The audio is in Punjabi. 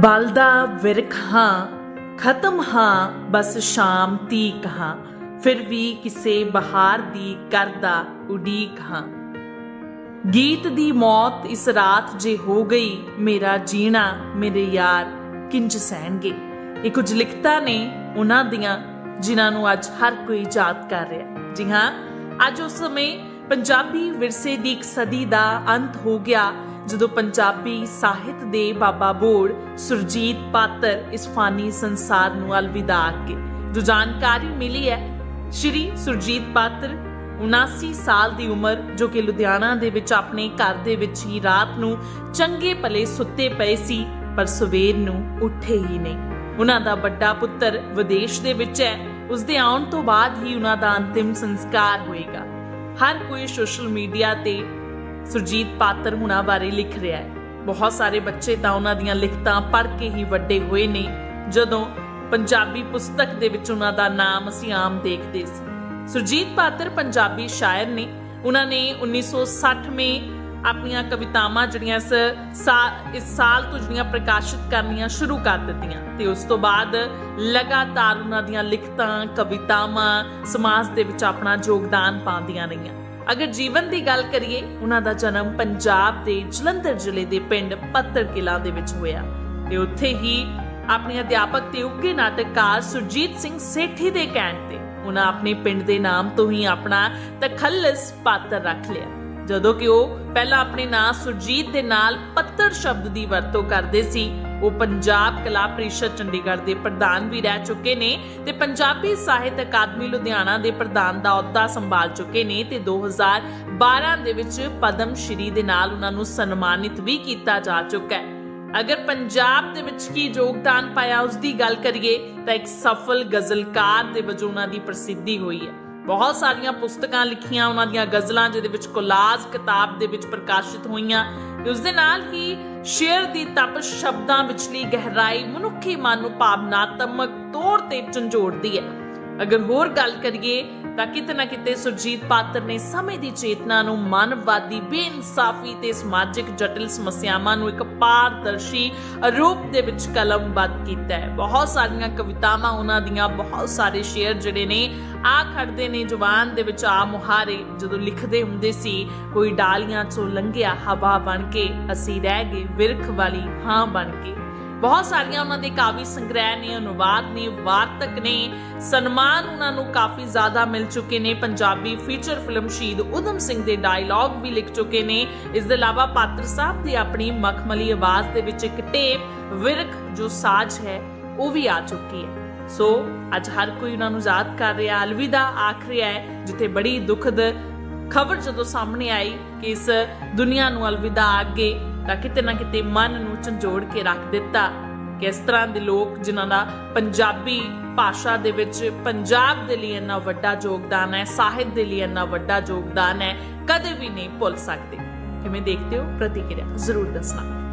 ਬਲਦਾ ਵਿਰਖ ਹਾਂ, ਖਤਮ ਹਾਂ, ਬਸ ਸ਼ਾਮ ਤੀਕ ਹਾਂ, ਫਿਰ ਵੀ ਕਿਸੇ ਬਹਾਰ ਦੀ ਕਰਦਾ ਉਡੀਕ ਹਾਂ। ਗੀਤ ਦੀ ਮੌਤ ਇਸ ਰਾਤ ਜੇ ਹੋ ਗਈ, ਮੇਰਾ ਜੀਣਾ, ਮੇਰੇ ਯਾਰ, ਕਿੰਜ ਸਹਿਣਗੇ? ਇਹ ਕੁਝ ਲਿਖਤਾਂ ਨੇ ਉਹਨਾਂ ਦੀਆਂ, ਜਿਨ੍ਹਾਂ ਨੂੰ ਅੱਜ ਹਰ ਕੋਈ ਯਾਦ ਕਰ ਰਿਹਾ ਜੀ ਹਾਂ, ਅੱਜ ਉਸ ਸਮੇਂ ਪੰਜਾਬੀ ਵਿਰਸੇ ਦੀ ਇੱਕ ਸਦੀ ਦਾ ਅੰਤ ਹੋ ਗਿਆ। ਜਦੋਂ ਪੰਜਾਬੀ ਸਾਹਿਤ ਦੇ ਬਾਬਾ ਬੋੜ ਸੁਰਜੀਤ ਪਾਤਰ ਇਸ ਫਾਨੀ ਸੰਸਾਰ ਨੂੰ ਅਲਵਿਦਾ ਆਕੇ ਜੋ ਜਾਣਕਾਰੀ ਮਿਲੀ ਹੈ, ਸ਼੍ਰੀ ਸੁਰਜੀਤ ਪਾਤਰ 79 ਸਾਲ ਦੀ ਉਮਰ, ਜੋ ਕਿ ਲੁਧਿਆਣਾ ਦੇ ਵਿੱਚ ਆਪਣੇ ਘਰ ਦੇ ਵਿੱਚ ਹੀ ਰਾਤ ਨੂੰ ਚੰਗੇ ਭਲੇ ਸੁੱਤੇ ਪਏ ਸੀ, ਪਰ ਸਵੇਰ ਨੂੰ ਉੱਠੇ ਹੀ ਨਹੀਂ। ਉਹਨਾਂ ਦਾ ਵੱਡਾ ਪੁੱਤਰ ਵਿਦੇਸ਼ ਦੇ ਵਿੱਚ ਹੈ, ਉਸ ਦੇ ਆਉਣ ਤੋਂ ਬਾਅਦ ਹੀ ਉਹਨਾਂ ਦਾ ਅੰਤਿਮ ਸੰਸਕਾਰ ਹੋਏਗਾ। ਹਰ ਕੋਈ ਸੋਸ਼ਲ ਮੀਡੀਆ ਤੇ ਸੁਰਜੀਤ ਪਾਤਰ ਹੁਣਾਂ ਬਾਰੇ ਲਿਖ ਰਿਹਾ ਹੈ। ਬਹੁਤ ਸਾਰੇ ਬੱਚੇ ਤਾਂ ਉਹਨਾਂ ਦੀਆਂ ਲਿਖਤਾਂ ਪੜ੍ਹ ਕੇ ਹੀ ਵੱਡੇ ਹੋਏ ਨੇ। ਜਦੋਂ ਪੰਜਾਬੀ ਪੁਸਤਕ ਦੇ ਵਿੱਚ ਉਹਨਾਂ ਦਾ ਨਾਮ ਅਸੀਂ ਆਮ ਦੇਖਦੇ ਸੀ। ਸੁਰਜੀਤ ਪਾਤਰ ਪੰਜਾਬੀ ਸ਼ਾਇਰ ਨੇ। ਉਹਨਾਂ ਨੇ 1960 ਵਿੱਚ ਆਪਣੀਆਂ ਕਵਿਤਾਵਾਂ ਜਿਹੜੀਆਂ ਇਸ ਸਾਲ ਤੋਂ ਜਿਹੜੀਆਂ ਪ੍ਰਕਾਸ਼ਿਤ ਕਰਨੀਆਂ ਸ਼ੁਰੂ ਕਰ ਦਿੱਤੀਆਂ ਤੇ ਉਸ ਤੋਂ ਬਾਅਦ ਲਗਾਤਾਰ ਉਹਨਾਂ ਦੀਆਂ ਲਿਖਤਾਂ, ਕਵਿਤਾਵਾਂ ਸਮਾਜ ਦੇ ਵਿੱਚ ਆਪਣਾ ਯੋਗਦਾਨ ਪਾਉਂਦੀਆਂ ਰਹੀਆਂ। ਅਗਰ ਜੀਵਨ ਦੀ ਗੱਲ ਕਰੀਏ, ਉਹਨਾਂ ਦਾ ਜਨਮ ਪੰਜਾਬ ਦੇ ਜਲੰਧਰ ਜ਼ਿਲ੍ਹੇ ਦੇ ਪਿੰਡ ਪੱਤਰ ਕਿਲਾ ਦੇ ਵਿੱਚ ਹੋਇਆ ਤੇ ਉੱਥੇ ਹੀ ਆਪਣੇ ਅਧਿਆਪਕ ਤੇ ਉੱਘੇ ਨਾਟਕਕਾਰ ਸੁਰਜੀਤ ਸਿੰਘ ਸੇਠੀ ਦੇ ਕਹਿਣ ਤੇ ਉਹਨਾਂ ਆਪਣੇ ਪਿੰਡ ਦੇ ਨਾਮ ਤੋਂ ਹੀ ਆਪਣਾ ਤਖੱਲਸ ਪਾਤਰ ਰੱਖ ਲਿਆ। ਜਦੋਂ ਕਿ ਉਹ ਪਹਿਲਾਂ ਆਪਣੇ ਨਾਂ ਸੁਰਜੀਤ ਦੇ ਨਾਲ ਪੱਤਰ ਸ਼ਬਦ ਦੀ ਵਰਤੋਂ ਕਰਦੇ ਸੀ ਉਹ ਪੰਜਾਬ ਕਲਾ ਪ੍ਰੀਸ਼ਦ ਚੰਡੀਗੜ੍ਹ ਦੇ ਪ੍ਰਧਾਨ ਵੀ ਰਹਿ ਚੁੱਕੇ ਨੇ ਤੇ ਪੰਜਾਬੀ ਸਾਹਿਤ ਅਕਾਦਮੀ ਲੁਧਿਆਣਾ ਦੇ ਪ੍ਰਧਾਨ ਦਾ ਅਹੁਦਾ ਸੰਭਾਲ ਚੁੱਕੇ ਨੇ ਤੇ 2012 ਦੇ ਵਿੱਚ ਪਦਮ ਸ਼੍ਰੀ ਦੇ ਨਾਲ ਉਹਨਾਂ ਨੂੰ ਸਨਮਾਨਿਤ ਵੀ ਕੀਤਾ ਜਾ ਚੁੱਕਾ ਹੈ। ਅਗਰ ਪੰਜਾਬ ਦੇ ਵਿੱਚ ਕੀ ਯੋਗਦਾਨ ਪਾਇਆ ਉਸ ਦੀ ਗੱਲ ਕਰੀਏ ਤਾਂ ਇੱਕ ਸਫਲ ਗਜ਼ਲਕਾਰ ਦੇ ਵਜੋਂ ਉਹਨਾਂ ਦੀ ਪ੍ਰਸਿੱਧੀ ਹੋਈ ਹੈ। ਬਹੁਤ ਸਾਰੀਆਂ ਪੁਸਤਕਾਂ ਲਿਖੀਆਂ ਉਹਨਾਂ ਦੀਆਂ ਗਜ਼ਲਾਂ ਜਿਹਦੇ ਵਿੱਚ ਕੋਲਾਜ ਕਿਤਾਬ ਦੇ ਵਿੱਚ ਪ੍ਰਕਾਸ਼ਿਤ ਹੋਈਆਂ ਤੇ ਉਸ ਦੇ ਨਾਲ ਹੀ ਸ਼ੇਰ ਦੀ ਤਪਸ਼ ਸ਼ਬਦਾਂ ਵਿਚਲੀ ਗਹਿਰਾਈ ਮਨੁੱਖੀ ਮਨ ਨੂੰ ਭਾਵਨਾਤਮਕ ਤੌਰ ਤੇ ਝੰਜੋੜਦੀ ਹੈ। ਅਗਰ ਹੋਰ ਗੱਲ ਕਰੀਏ ਤਾਂ ਕਿਤੇ ਨਾ ਕਿਤੇ ਸੁਰਜੀਤ ਪਾਤਰ ਨੇ ਸਮੇਂ ਦੀ ਚੇਤਨਾ ਨੂੰ ਮਾਨਵਵਾਦੀ, ਬੇਇਨਸਾਫੀ ਤੇ ਸਮਾਜਿਕ ਜਟਿਲ ਸਮੱਸਿਆਵਾਂ ਨੂੰ ਇੱਕ ਪਾਰਦਰਸ਼ੀ ਰੂਪ ਦੇ ਵਿੱਚ ਕਲਮਬੱਧ ਕੀਤਾ ਹੈ। ਬਹੁਤ ਸਾਰੀਆਂ ਕਵਿਤਾਵਾਂ ਉਹਨਾਂ ਦੀਆਂ, ਬਹੁਤ ਸਾਰੇ ਸ਼ੇਅਰ ਜਿਹੜੇ ਨੇ, ਆ ਖੜਦੇ ਨੇ ਜ਼ੁਬਾਨ ਦੇ ਵਿੱਚ ਆ ਮੁਹਾਰੇ। ਜਦੋਂ ਲਿਖਦੇ ਹੁੰਦੇ ਸੀ, ਕੋਈ ਡਾਲੀਆਂ ਚੋਂ ਲੰਘਿਆ ਹਵਾ ਬਣ ਕੇ, ਅਸੀਂ ਰਹਿ ਗਏ ਵਿਰਖ ਵਾਲੀ ਹਾਂ ਬਣ ਕੇ। ਬਹੁਤ ਸਾਰੀਆਂ ਉਹਨਾਂ ਦੇ ਕਾਵਿ ਸੰਗ੍ਰਹਿ ਨੇ, ਅਨੁਵਾਦ ਨੇ, ਵਾਰਤਕ ਨੇ, ਸਨਮਾਨ ਉਹਨਾਂ ਨੂੰ ਕਾਫੀ ਜ਼ਿਆਦਾ ਮਿਲ ਚੁੱਕੇ ਨੇ। ਪੰਜਾਬੀ ਫੀਚਰ ਫਿਲਮ ਸ਼ਹੀਦ ਉਦਮ ਸਿੰਘ ਦੇ ਡਾਇਲੌਗ ਵੀ ਲਿਖ ਚੁੱਕੇ ਨੇ। ਇਸ ਦੇ ਇਲਾਵਾ ਪਾਤਰ ਸਾਹਿਬ ਦੀ ਆਪਣੀ ਮਖਮਲੀ ਆਵਾਜ਼ ਦੇ ਵਿੱਚ ਇੱਕ ਟੇਪ ਵਿਰਖ ਜੋ ਸਾਜ਼ ਹੈ, ਉਹ ਵੀ ਆ ਚੁੱਕੀ ਹੈ। ਸੋ ਅੱਜ ਹਰ ਕੋਈ ਉਹਨਾਂ ਨੂੰ ਯਾਦ ਕਰ ਰਿਹਾ, ਅਲਵਿਦਾ ਆਖ ਰਿਹਾ ਹੈ, ਜਿੱਥੇ ਬੜੀ ਦੁਖਦ ਖਬਰ ਜਦੋਂ ਸਾਹਮਣੇ ਆਈ ਕਿ ਇਸ ਦੁਨੀਆ ਨੂੰ ਅਲਵਿਦਾ ਅੱਗੇ ਤਾਂ ਕਿਤੇ ਨਾ ਕਿਤੇ ਮਨ ਨੂੰ ਝੰਜੋੜ ਕੇ ਰੱਖ ਦਿੱਤਾ ਕਿ ਇਸ ਤਰ੍ਹਾਂ ਦੇ ਲੋਕ ਜਿਨ੍ਹਾਂ ਦਾ ਪੰਜਾਬੀ ਭਾਸ਼ਾ ਦੇ ਵਿੱਚ ਪੰਜਾਬ ਦੇ ਲਈ ਇੰਨਾ ਵੱਡਾ ਯੋਗਦਾਨ ਹੈ, ਸਾਹਿਤ ਦੇ ਲਈ ਇੰਨਾ ਵੱਡਾ ਯੋਗਦਾਨ ਹੈ, ਕਦੇ ਵੀ ਨਹੀਂ ਭੁੱਲ ਸਕਦੇ। ਕਿਵੇਂ ਦੇਖਦੇ ਹੋ? ਪ੍ਰਤੀਕਿਰਿਆ ਜ਼ਰੂਰ ਦੱਸਣਾ।